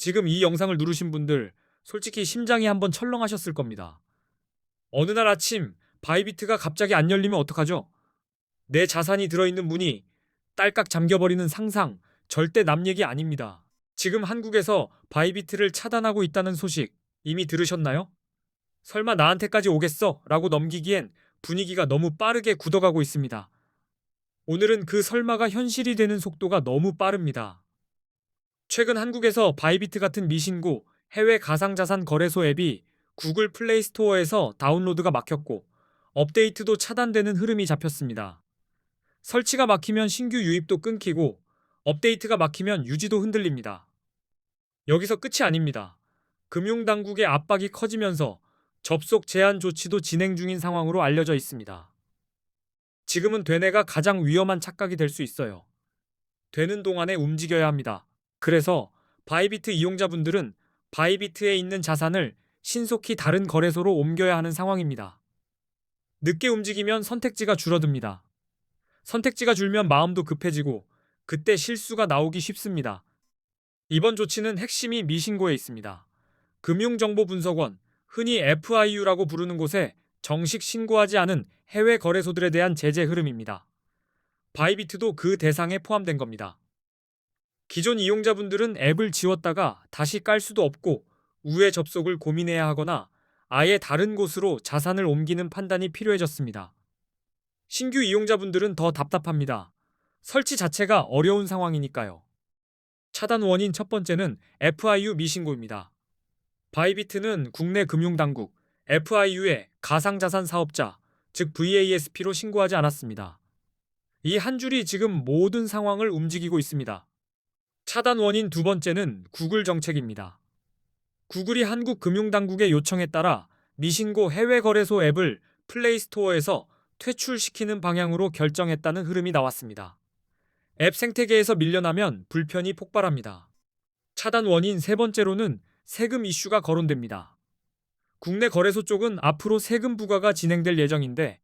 지금 이 영상을 누르신 분들 솔직히 심장이 한번 철렁하셨을 겁니다. 어느 날 아침 바이비트가 갑자기 안 열리면 어떡하죠? 내 자산이 들어있는 문이 딸깍 잠겨버리는 상상 절대 남 얘기 아닙니다. 지금 한국에서 바이비트를 차단하고 있다는 소식 이미 들으셨나요? 설마 나한테까지 오겠어? 라고 넘기기엔 분위기가 너무 빠르게 굳어가고 있습니다. 오늘은 그 설마가 현실이 되는 속도가 너무 빠릅니다. 최근 한국에서 바이비트 같은 미신고 해외 가상자산 거래소 앱이 구글 플레이 스토어에서 다운로드가 막혔고 업데이트도 차단되는 흐름이 잡혔습니다. 설치가 막히면 신규 유입도 끊기고 업데이트가 막히면 유지도 흔들립니다. 여기서 끝이 아닙니다. 금융당국의 압박이 커지면서 접속 제한 조치도 진행 중인 상황으로 알려져 있습니다. 지금은 되뇌가 가장 위험한 착각이 될 수 있어요. 되는 동안에 움직여야 합니다. 그래서 바이비트 이용자분들은 바이비트에 있는 자산을 신속히 다른 거래소로 옮겨야 하는 상황입니다. 늦게 움직이면 선택지가 줄어듭니다. 선택지가 줄면 마음도 급해지고 그때 실수가 나오기 쉽습니다. 이번 조치는 핵심이 미신고에 있습니다. 금융정보분석원, 흔히 FIU라고 부르는 곳에 정식 신고하지 않은 해외 거래소들에 대한 제재 흐름입니다. 바이비트도 그 대상에 포함된 겁니다. 기존 이용자분들은 앱을 지웠다가 다시 깔 수도 없고 우회 접속을 고민해야 하거나 아예 다른 곳으로 자산을 옮기는 판단이 필요해졌습니다. 신규 이용자분들은 더 답답합니다. 설치 자체가 어려운 상황이니까요. 차단 원인 첫 번째는 FIU 미신고입니다. 바이비트는 국내 금융당국 FIU의 가상자산 사업자, 즉 VASP로 신고하지 않았습니다. 이 한 줄이 지금 모든 상황을 움직이고 있습니다. 차단 원인 두 번째는 구글 정책입니다. 구글이 한국 금융당국의 요청에 따라 미신고 해외 거래소 앱을 플레이스토어에서 퇴출시키는 방향으로 결정했다는 흐름이 나왔습니다. 앱 생태계에서 밀려나면 불편이 폭발합니다. 차단 원인 세 번째로는 세금 이슈가 거론됩니다. 국내 거래소 쪽은 앞으로 세금 부과가 진행될 예정인데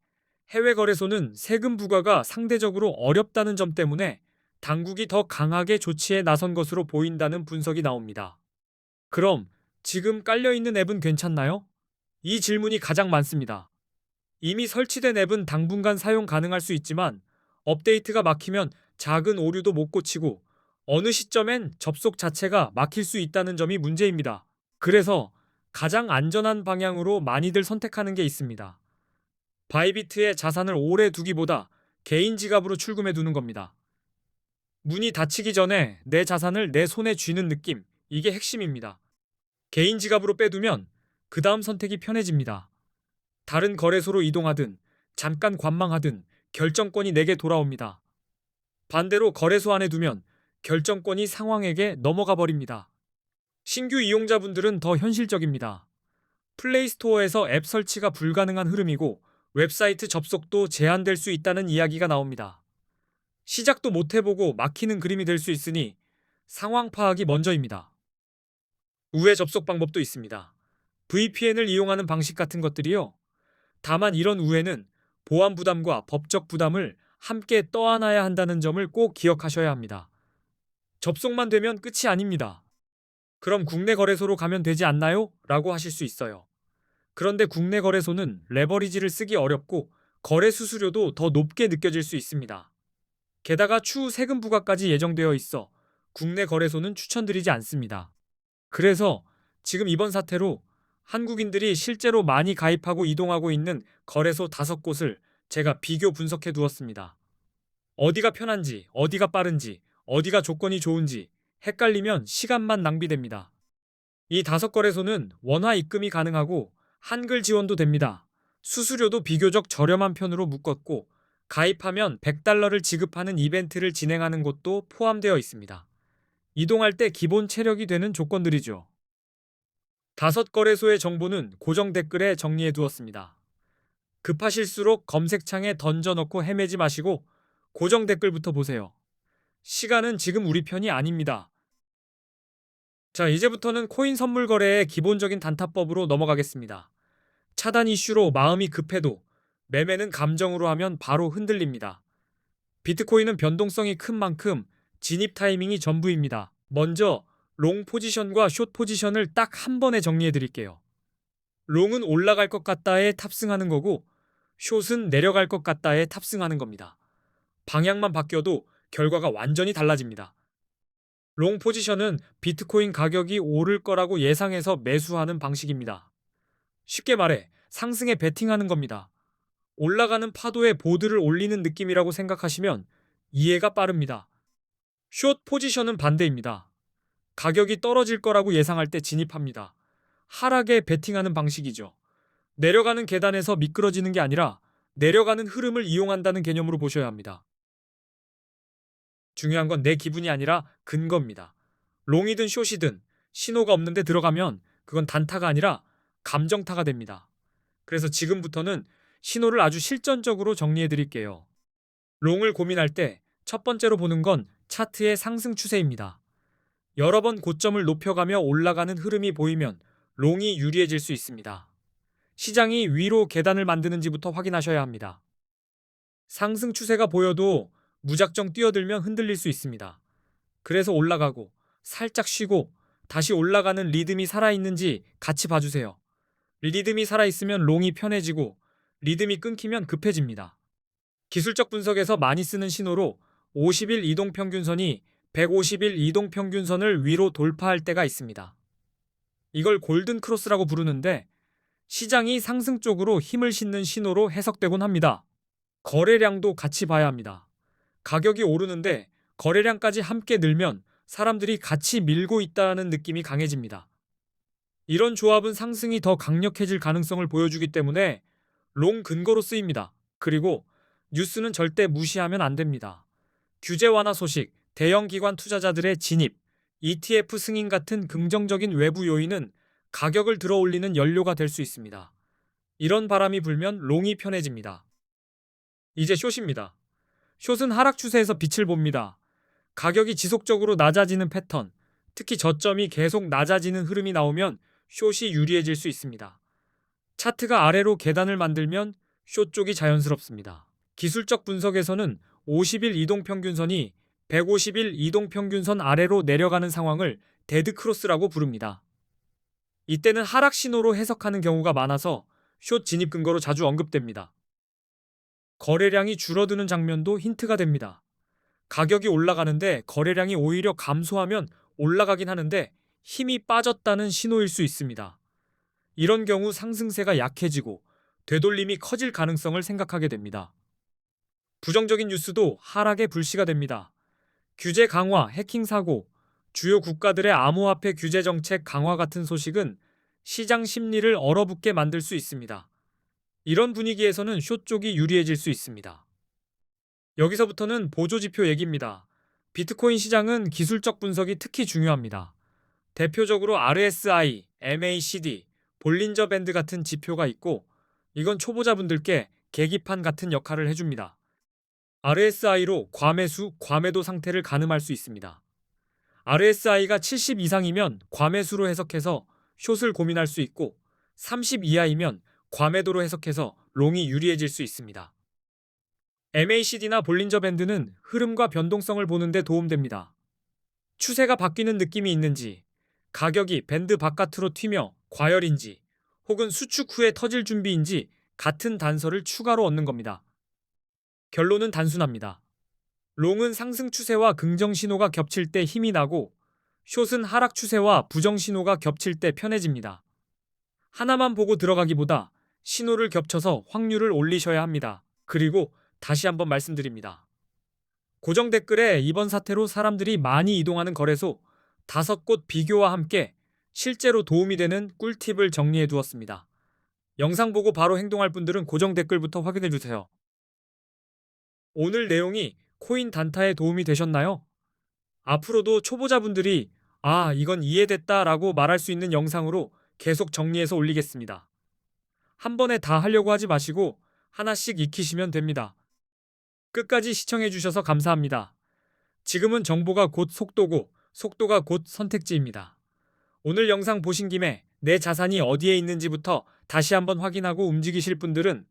해외 거래소는 세금 부과가 상대적으로 어렵다는 점 때문에 당국이 더 강하게 조치에 나선 것으로 보인다는 분석이 나옵니다. 그럼 지금 깔려있는 앱은 괜찮나요? 이 질문이 가장 많습니다. 이미 설치된 앱은 당분간 사용 가능할 수 있지만 업데이트가 막히면 작은 오류도 못 고치고 어느 시점엔 접속 자체가 막힐 수 있다는 점이 문제입니다. 그래서 가장 안전한 방향으로 많이들 선택하는 게 있습니다. 바이비트의 자산을 오래 두기보다 개인 지갑으로 출금해 두는 겁니다. 문이 닫히기 전에 내 자산을 내 손에 쥐는 느낌, 이게 핵심입니다. 개인 지갑으로 빼두면 그 다음 선택이 편해집니다. 다른 거래소로 이동하든 잠깐 관망하든 결정권이 내게 돌아옵니다. 반대로 거래소 안에 두면 결정권이 상황에게 넘어가 버립니다. 신규 이용자분들은 더 현실적입니다. 플레이스토어에서 앱 설치가 불가능한 흐름이고 웹사이트 접속도 제한될 수 있다는 이야기가 나옵니다. 시작도 못 해보고 막히는 그림이 될 수 있으니 상황 파악이 먼저입니다. 우회 접속 방법도 있습니다. VPN을 이용하는 방식 같은 것들이요. 다만 이런 우회는 보안 부담과 법적 부담을 함께 떠안아야 한다는 점을 꼭 기억하셔야 합니다. 접속만 되면 끝이 아닙니다. 그럼 국내 거래소로 가면 되지 않나요? 라고 하실 수 있어요. 그런데 국내 거래소는 레버리지를 쓰기 어렵고 거래 수수료도 더 높게 느껴질 수 있습니다. 게다가 추후 세금 부과까지 예정되어 있어 국내 거래소는 추천드리지 않습니다. 그래서 지금 이번 사태로 한국인들이 실제로 많이 가입하고 이동하고 있는 거래소 다섯 곳을 제가 비교 분석해 두었습니다. 어디가 편한지, 어디가 빠른지, 어디가 조건이 좋은지 헷갈리면 시간만 낭비됩니다. 이 다섯 거래소는 원화 입금이 가능하고 한글 지원도 됩니다. 수수료도 비교적 저렴한 편으로 묶었고 가입하면 100달러를 지급하는 이벤트를 진행하는 곳도 포함되어 있습니다. 이동할 때 기본 체력이 되는 조건들이죠. 다섯 거래소의 정보는 고정 댓글에 정리해 두었습니다. 급하실수록 검색창에 던져넣고 헤매지 마시고 고정 댓글부터 보세요. 시간은 지금 우리 편이 아닙니다. 자, 이제부터는 코인 선물 거래의 기본적인 단타법으로 넘어가겠습니다. 차단 이슈로 마음이 급해도 매매는 감정으로 하면 바로 흔들립니다. 비트코인은 변동성이 큰 만큼 진입 타이밍이 전부입니다. 먼저 롱 포지션과 숏 포지션을 딱 한 번에 정리해 드릴게요. 롱은 올라갈 것 같다에 탑승하는 거고 숏은 내려갈 것 같다에 탑승하는 겁니다. 방향만 바뀌어도 결과가 완전히 달라집니다. 롱 포지션은 비트코인 가격이 오를 거라고 예상해서 매수하는 방식입니다. 쉽게 말해 상승에 베팅하는 겁니다. 올라가는 파도에 보드를 올리는 느낌이라고 생각하시면 이해가 빠릅니다. 숏 포지션은 반대입니다. 가격이 떨어질 거라고 예상할 때 진입합니다. 하락에 베팅하는 방식이죠. 내려가는 계단에서 미끄러지는 게 아니라 내려가는 흐름을 이용한다는 개념으로 보셔야 합니다. 중요한 건 내 기분이 아니라 근거입니다. 롱이든 숏이든 신호가 없는데 들어가면 그건 단타가 아니라 감정타가 됩니다. 그래서 지금부터는 신호를 아주 실전적으로 정리해 드릴게요. 롱을 고민할 때 첫 번째로 보는 건 차트의 상승 추세입니다. 여러 번 고점을 높여가며 올라가는 흐름이 보이면 롱이 유리해질 수 있습니다. 시장이 위로 계단을 만드는지부터 확인하셔야 합니다. 상승 추세가 보여도 무작정 뛰어들면 흔들릴 수 있습니다. 그래서 올라가고 살짝 쉬고 다시 올라가는 리듬이 살아있는지 같이 봐주세요. 리듬이 살아있으면 롱이 편해지고 리듬이 끊기면 급해집니다. 기술적 분석에서 많이 쓰는 신호로 50일 이동 평균선이 150일 이동 평균선을 위로 돌파할 때가 있습니다. 이걸 골든 크로스라고 부르는데 시장이 상승 쪽으로 힘을 싣는 신호로 해석되곤 합니다. 거래량도 같이 봐야 합니다. 가격이 오르는데 거래량까지 함께 늘면 사람들이 같이 밀고 있다는 느낌이 강해집니다. 이런 조합은 상승이 더 강력해질 가능성을 보여주기 때문에 롱 근거로 쓰입니다. 그리고 뉴스는 절대 무시하면 안 됩니다. 규제 완화 소식, 대형 기관 투자자들의 진입, ETF 승인 같은 긍정적인 외부 요인은 가격을 들어 올리는 연료가 될 수 있습니다. 이런 바람이 불면 롱이 편해집니다. 이제 숏입니다. 숏은 하락 추세에서 빛을 봅니다. 가격이 지속적으로 낮아지는 패턴, 특히 저점이 계속 낮아지는 흐름이 나오면 숏이 유리해질 수 있습니다. 차트가 아래로 계단을 만들면 숏 쪽이 자연스럽습니다. 기술적 분석에서는 50일 이동평균선이 150일 이동평균선 아래로 내려가는 상황을 데드크로스라고 부릅니다. 이때는 하락 신호로 해석하는 경우가 많아서 숏 진입 근거로 자주 언급됩니다. 거래량이 줄어드는 장면도 힌트가 됩니다. 가격이 올라가는데 거래량이 오히려 감소하면 올라가긴 하는데 힘이 빠졌다는 신호일 수 있습니다. 이런 경우 상승세가 약해지고 되돌림이 커질 가능성을 생각하게 됩니다. 부정적인 뉴스도 하락의 불씨가 됩니다. 규제 강화, 해킹 사고, 주요 국가들의 암호화폐 규제 정책 강화 같은 소식은 시장 심리를 얼어붙게 만들 수 있습니다. 이런 분위기에서는 숏 쪽이 유리해질 수 있습니다. 여기서부터는 보조지표 얘기입니다. 비트코인 시장은 기술적 분석이 특히 중요합니다. 대표적으로 RSI, MACD, 볼린저 밴드 같은 지표가 있고 이건 초보자분들께 계기판 같은 역할을 해줍니다. RSI로 과매수, 과매도 상태를 가늠할 수 있습니다. RSI가 70 이상이면 과매수로 해석해서 숏을 고민할 수 있고 30 이하이면 과매도로 해석해서 롱이 유리해질 수 있습니다. MACD나 볼린저 밴드는 흐름과 변동성을 보는데 도움됩니다. 추세가 바뀌는 느낌이 있는지, 가격이 밴드 바깥으로 튀며 과열인지, 혹은 수축 후에 터질 준비인지 같은 단서를 추가로 얻는 겁니다. 결론은 단순합니다. 롱은 상승 추세와 긍정 신호가 겹칠 때 힘이 나고, 숏은 하락 추세와 부정 신호가 겹칠 때 편해집니다. 하나만 보고 들어가기보다 신호를 겹쳐서 확률을 올리셔야 합니다. 그리고 다시 한번 말씀드립니다. 고정 댓글에 이번 사태로 사람들이 많이 이동하는 거래소 다섯 곳 비교와 함께 실제로 도움이 되는 꿀팁을 정리해 두었습니다. 영상 보고 바로 행동할 분들은 고정 댓글부터 확인해 주세요. 오늘 내용이 코인 단타에 도움이 되셨나요? 앞으로도 초보자분들이 아, 이건 이해됐다 라고 말할 수 있는 영상으로 계속 정리해서 올리겠습니다. 한 번에 다 하려고 하지 마시고 하나씩 익히시면 됩니다. 끝까지 시청해 주셔서 감사합니다. 지금은 정보가 곧 속도고 속도가 곧 선택지입니다. 오늘 영상 보신 김에 내 자산이 어디에 있는지부터 다시 한번 확인하고 움직이실 분들은